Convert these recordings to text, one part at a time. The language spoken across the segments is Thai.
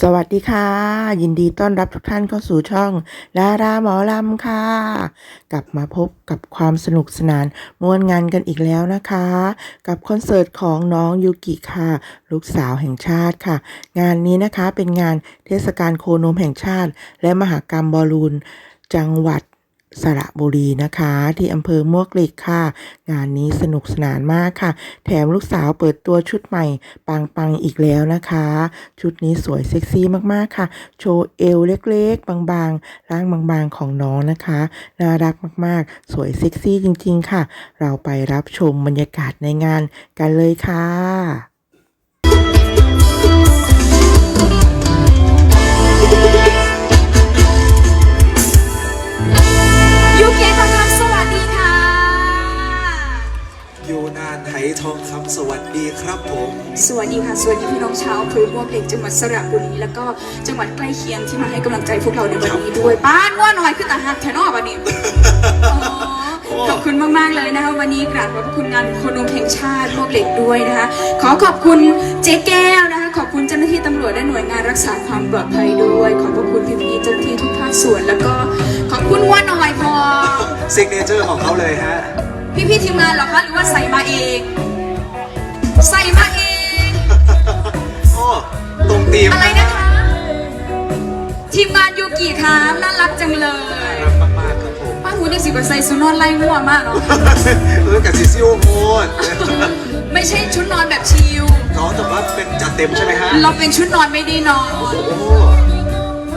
สวัสดีค่ะ ยินดีต้อนรับทุกท่านเข้าสู่ช่องดาราหมอลำค่ะ กลับมาพบกับความสนุกสนานม่วนงานกันอีกแล้วนะคะ กับคอนเสิร์ตของน้องยูกิค่ะ ลูกสาวแห่งชาติค่ะ งานนี้นะคะเป็นงานเทศกาลโคนมแห่งชาติ และมหากรรมบอลลูนจังหวัด สระบุรีนะคะ ที่อำเภอมวกเหล็กค่ะ งานนี้สนุกสนานมากค่ะ แถมลูกสาวเปิดตัวชุดใหม่ ปังๆอีกแล้วนะคะ ชุดนี้สวยเซ็กซี่มากๆค่ะ โชว์เอวเล็กๆ บางๆ ร่างบางๆของน้องนะคะ น่ารักมากๆ สวยเซ็กซี่จริงๆค่ะ เราไปรับชมบรรยากาศในงานกันเลยค่ะ ทองคำสวัสดีครับผม สวัสดีค่ะ สวัสดีพี่น้องชาวอำเภอม่วงเหล็กจังหวัดสระบุรีแล้วก็จังหวัดใกล้เคียงที่มาให้กำลังใจพวกเราในวันนี้ด้วยป้านว่าหน่อยคือตาหักแทนอวันนี้อ๋อขอบคุณมาก ๆ เลยนะคะวันนี้กราบขอบพระคุณงานโคนมแห่งชาติม่วงเหล็กด้วยนะคะ ขอขอบคุณเจ๊แก้วนะคะ ขอบคุณเจ้าหน้าที่ตำรวจและหน่วยงานรักษาความปลอดภัยด้วย ขอบพระคุณพี่ๆเจ้าหน้าที่ทุกภาคส่วน แล้วก็ขอบคุณว่าหน่อยพอซิกเนเจอร์ของเขาเลยฮะ พี่พี่ๆทีมงานเหรอคะหรือว่าใส่มาเอง ใส่มาเองโอ้ตรงตีมอะไรนะคะ ทีมงานยูกิคะน่ารักจังเลยรักมากๆครับผมป้าหูเด็กสิบกว่าใส่ซุนอนไล่มั่วมากเนาะเออกับซิซิโอโพดไม่ใช่ชุดนอนแบบชิลเขาแต่ว่าเป็นจัดเต็มใช่ไหมฮะเราเป็นชุดนอนไม่ได้นอนโอ้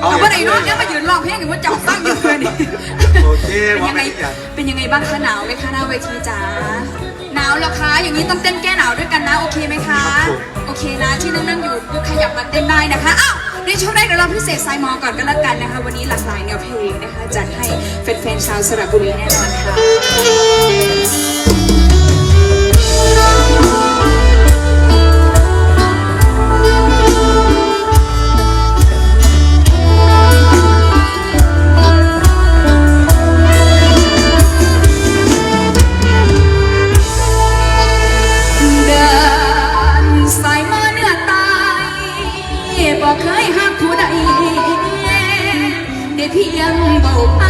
เอาเอาย่างว่าไหนนอนเนี่ยมายืนร้องเพลงหรือว่าจับตั้งอยู่เลยนี่ โอเคเป็นว่ายังไปไงอีกอย่างเป็นยังไงบ้างคะหนาวไหมคะหน้าเวทีจ๋า หนาวเหรอคะ อย่างนี้ต้องเต้นแก้หนาวด้วยกันนะ โอเคไหมคะ โอเคนะที่นั่งนั่งๆอยู่ก็ขยับมาเต้นได้นะคะ อ้าวในช่วงแรกเดี๋ยวเราพิเศษไซมอก่อนก็แล้วกันนะคะ วันนี้หลากหลายแนวเพลงนะคะจัดให้แฟนๆชาวสระบุรีแน่นอนค่ะเ I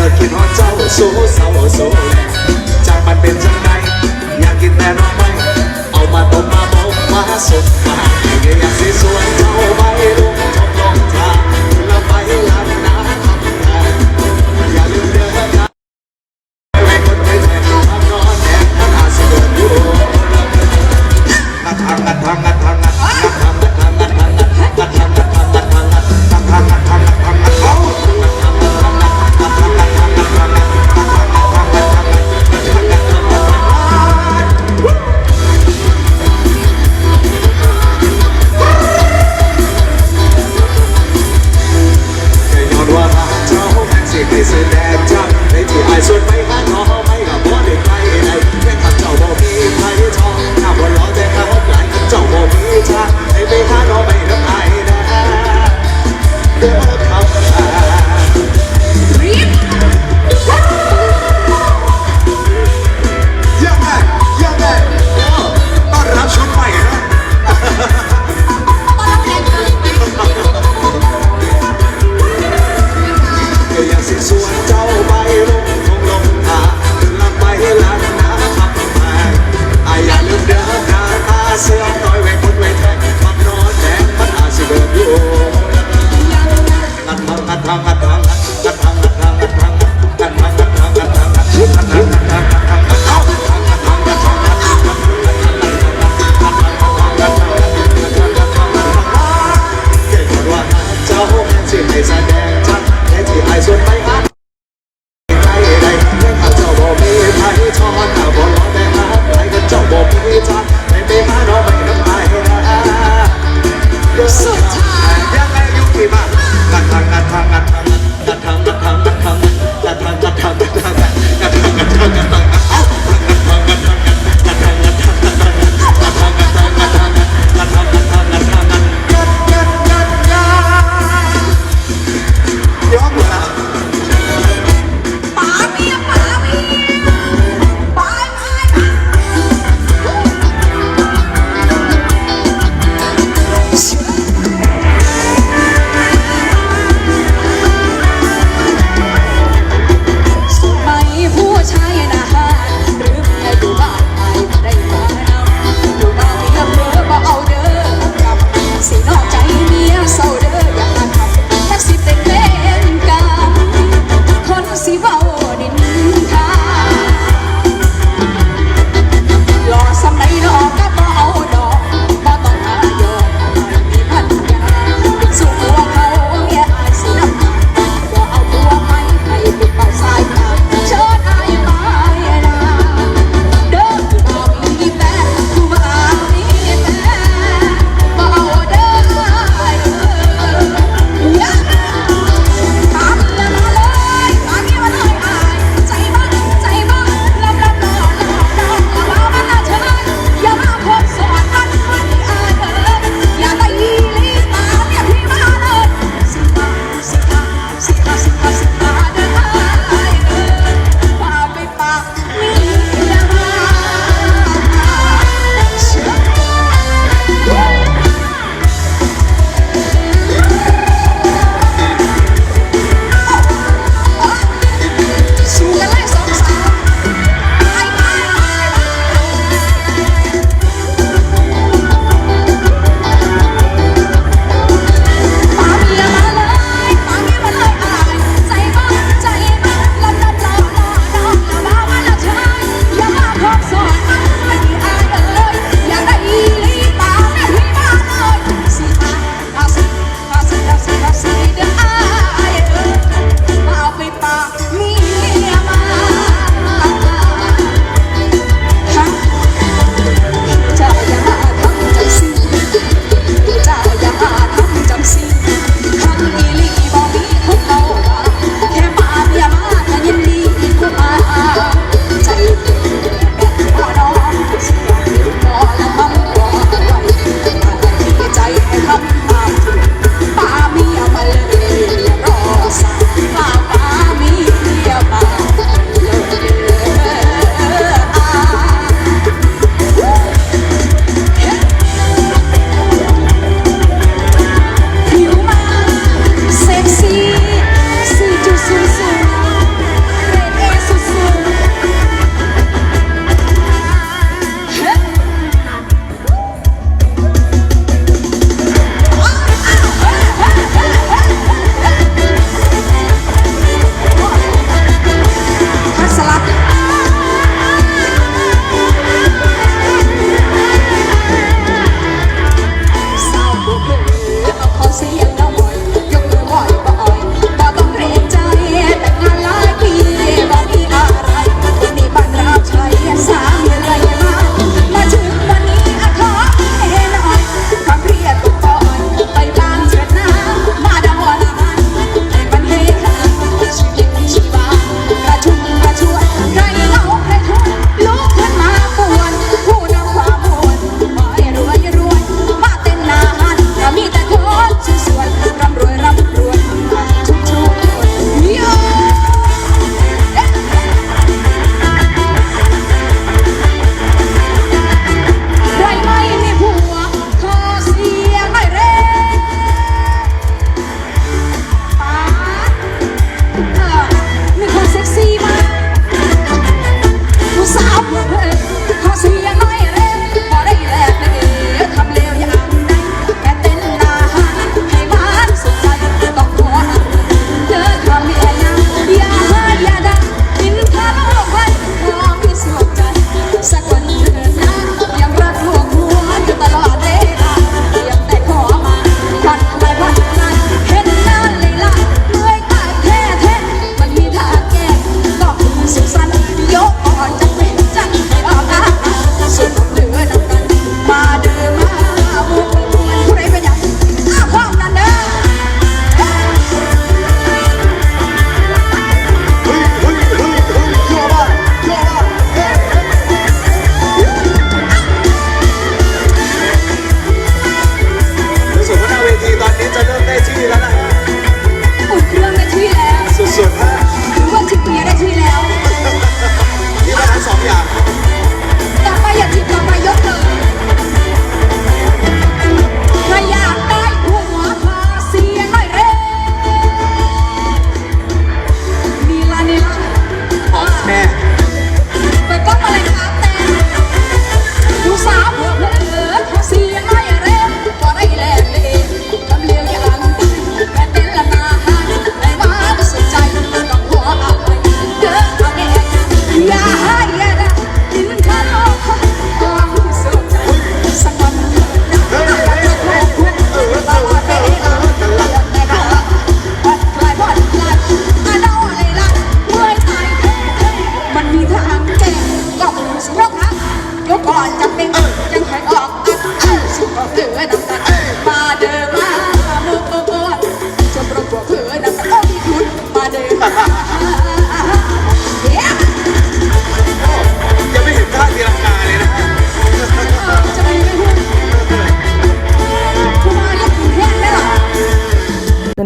เราคิดว่เจ้าโซเศร้าโซจากมันเป็นจังไงอยากกินแต่น้อไม่เอามาตบมาเบามาสุดมาอยากสิสวยเจ้าไปดู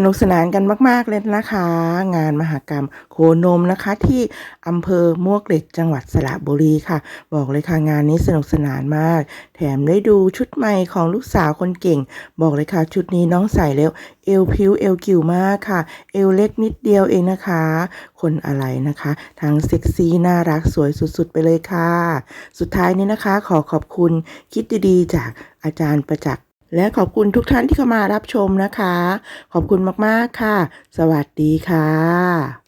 นุกสนานกันมาก ๆ เลยนะคะ งานมหกรรมโคนมนะคะ ที่อำเภอมวกเหล็กจังหวัดสระบุรีค่ะ บอกเลยค่ะงานนี้สนุกสนานมาก แถมได้ดูชุดใหม่ของลูกสาวคนเก่ง บอกเลยค่ะ ชุดนี้น้องใส่แล้ว เอวพิ้วเอวกิวมากค่ะ เอวเล็กนิดเดียวเองนะคะ คนอะไรนะคะ ทั้งเซ็กซี่น่ารักสวยสุด ๆ ไปเลยค่ะ สุดท้ายนี้นะคะ ขอขอบคุณคิดดีๆ จากอาจารย์ประจักษ์ และขอบคุณทุกท่านที่เข้ามารับชมนะคะ ขอบคุณมาก ๆ ค่ะ สวัสดีค่ะ